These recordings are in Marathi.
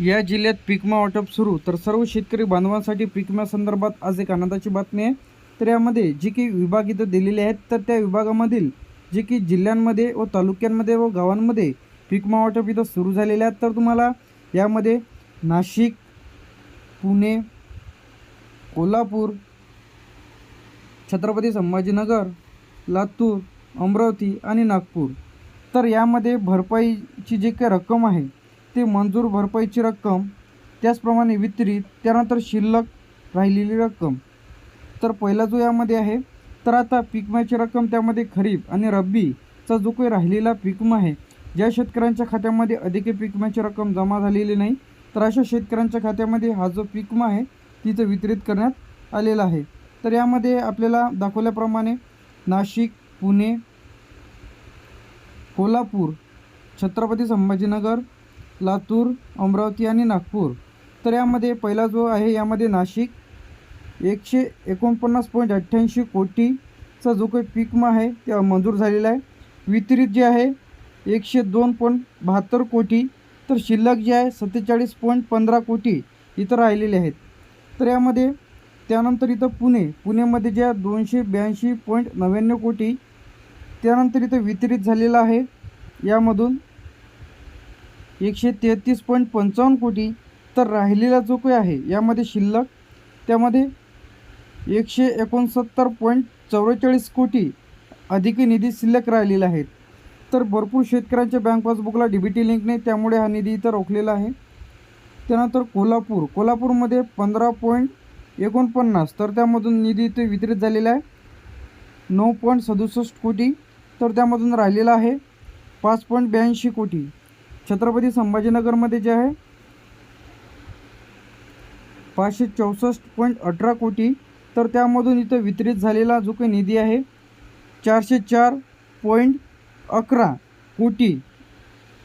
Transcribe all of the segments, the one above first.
या जिल्ह्यात पिकमा वाटप सुरू. तर सर्व शेतकरी बांधवांसाठी पिकम्यासंदर्भात संदर्भात आज एक आनंदाची बातमी आहे. तर यामध्ये जी काही विभाग इथं दिलेले आहेत तर त्या विभागामधील जे की जिल्ह्यांमध्ये व तालुक्यांमध्ये व गावांमध्ये पिकमा वाटप इथं सुरू झालेले आहेत. तर तुम्हाला यामध्ये नाशिक पुणे कोल्हापूर छत्रपती संभाजीनगर लातूर अमरावती आणि नागपूर. तर यामध्ये भरपाईची जी काही रक्कम आहे ते मंजूर भरपाईची रक्कम त्याचप्रमाणे वितरित त्यानंतर शिल्लक राहिलेली रक्कम. तर पहिला जो यामध्ये आहे तर आता पीकमाची रक्कम त्यामध्ये खरीप आणि रब्बीचा जो काही राहिलेला पीकमा आहे ज्या शेतकऱ्यांच्या खात्यामध्ये अधिक पीकमाची रक्कम जमा झालेली नाही तर अशा शेतकऱ्यांच्या खात्यामध्ये हा जो पीकमा आहे तिचं वितरित करण्यात आलेला आहे. तर यामध्ये आपल्याला दाखवल्याप्रमाणे नाशिक पुणे कोल्हापूर छत्रपती संभाजीनगर लातूर अमरावती आणि नागपूर. तर यामध्ये पहिला जो आहे यामध्ये नाशिक. एकशे एकोणपन्नास पॉईंट अठ्ठ्याऐंशी कोटीचा जो काही पीकमा आहे ते मंजूर झालेला आहे. वितरित जे आहे एकशे दोन पॉईंट बहात्तर कोटी. तर शिल्लक जे आहे सत्तेचाळीस पॉईंट पंधरा कोटी इथं राहिलेले आहेत. तर यामध्ये त्यानंतर इथं पुणे. पुणेमध्ये ज्या दोनशे ब्याऐंशी पॉईंट नव्याण्णव कोटी त्यानंतर इथं वितरित झालेलं आहे. यामधून एकशे तेहतीस पॉईंट पंचावन्न कोटी तर राहिलेला जो काही आहे यामध्ये शिल्लक त्यामध्ये एकशे एकोणसत्तर पॉईंट चौवेचाळीस कोटी अधिक निधी शिल्लक राहिलेला आहे. तर भरपूर शेतकऱ्यांच्या बँक पासबुकला डी बी टी लिंक नाही त्यामुळे हा निधी इथं रोखलेला आहे. त्यानंतर कोल्हापूर कोल्हापूरमध्ये पंधरा पॉईंट एकोणपन्नास तर त्यामधून निधी इथे वितरित झालेला आहे. नऊ पॉईंट सदुसष्ट कोटी तर त्यामधून राहिलेला आहे. पाच पॉईंट ब्याऐंशी कोटी छत्रपती संभाजीनगरमध्ये जे आहे पाचशे चौसष्ट पॉईंट अठरा कोटी तर त्यामधून इथं वितरित झालेला जो काही निधी आहे चारशे चार पॉईंट अकरा कोटी.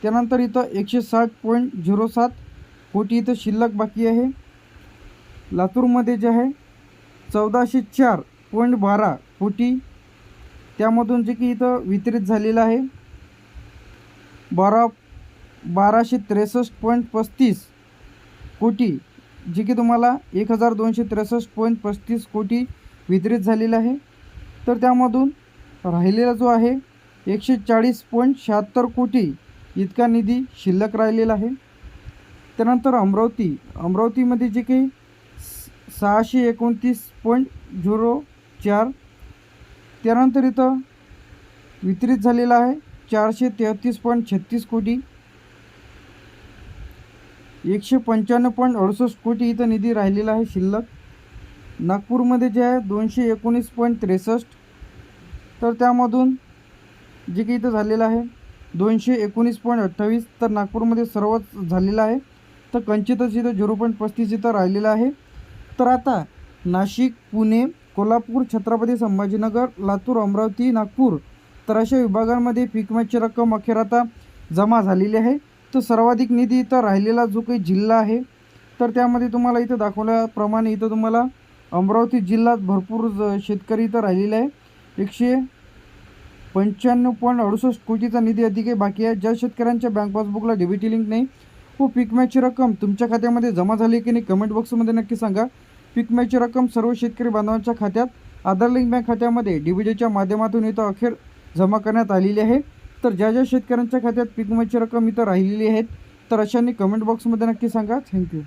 त्यानंतर इथं एकशे साठ पॉईंट झिरो सात कोटी इथं शिल्लक बाकी आहे. लातूरमध्ये जे आहे चौदाशे चार पॉईंट बारा कोटी त्यामधून जे की इथं वितरित झालेलं आहे. बारा बाराशे त्रेसष्ट पॉईंट पस्तीस कोटी जे की तुम्हाला एक हजार दोनशे त्रेसष्ट पॉईंट पस्तीस कोटी वितरित झालेलं आहे. तर त्यामधून राहिलेला जो आहे एकशे चाळीस पॉईंट शहात्तर कोटी इतका निधी शिल्लक राहिलेला आहे. त्यानंतर अमरावती अमरावतीमध्ये जे काही सहाशे एकोणतीस पॉईंट झिरो चार त्यानंतर इथं वितरित झालेला आहे चारशे तेहतीस पॉईंट छत्तीस कोटी. एकशे पंच्याण्णव पॉईंट अडुसष्ट कोटी इथं निधी राहिलेला आहे शिल्लक. नागपूरमध्ये जे आहे दोनशे एकोणीस पॉईंट त्रेसष्ट. तर त्यामधून जे काही इथं झालेलं आहे दोनशे एकोणीस पॉईंट अठ्ठावीस तर नागपूरमध्ये सर्वच झालेलं आहे. तर कंचितच इथं झिरो पॉईंट पस्तीस इथं राहिलेलं आहे. तर आता नाशिक पुणे कोल्हापूर छत्रपती संभाजीनगर लातूर अमरावती नागपूर तर अशा विभागांमध्ये पीकमॅचची रक्कम अखेर आता जमा झालेली आहे. तर सर्वाधिक निधी इथं राहिलेला जो काही जिल्हा आहे तर त्यामध्ये तुम्हाला इथं दाखवल्याप्रमाणे इथं तुम्हाला अमरावती जिल्ह्यात भरपूर ज- शेतकरी इथं राहिलेला आहे. एकशे पंच्याण्णव पॉईंट अडुसष्ट कोटीचा निधी अधिक आहे बाकी आहे. ज्या शेतकऱ्यांच्या बँक पासबुकला डेबिटी लिंक नाही हो, व पिकम्याची रक्कम तुमच्या खात्यामध्ये जमा झाली की नाही कमेंट बॉक्समध्ये नक्की सांगा. पिकम्याची रक्कम सर्व शेतकरी बांधवांच्या खात्यात आधार लिंक बँक खात्यामध्ये डी बी डीच्या माध्यमातून इथं अखेर जमा करण्यात आलेली आहे. तर ज्या ज्या शेतकऱ्यांच्या खात्यात पीकमॅचची रक्कम इथं राहिलेली आहेत तर अशांनी कमेंट बॉक्समध्ये नक्की सांगा. थँक्यू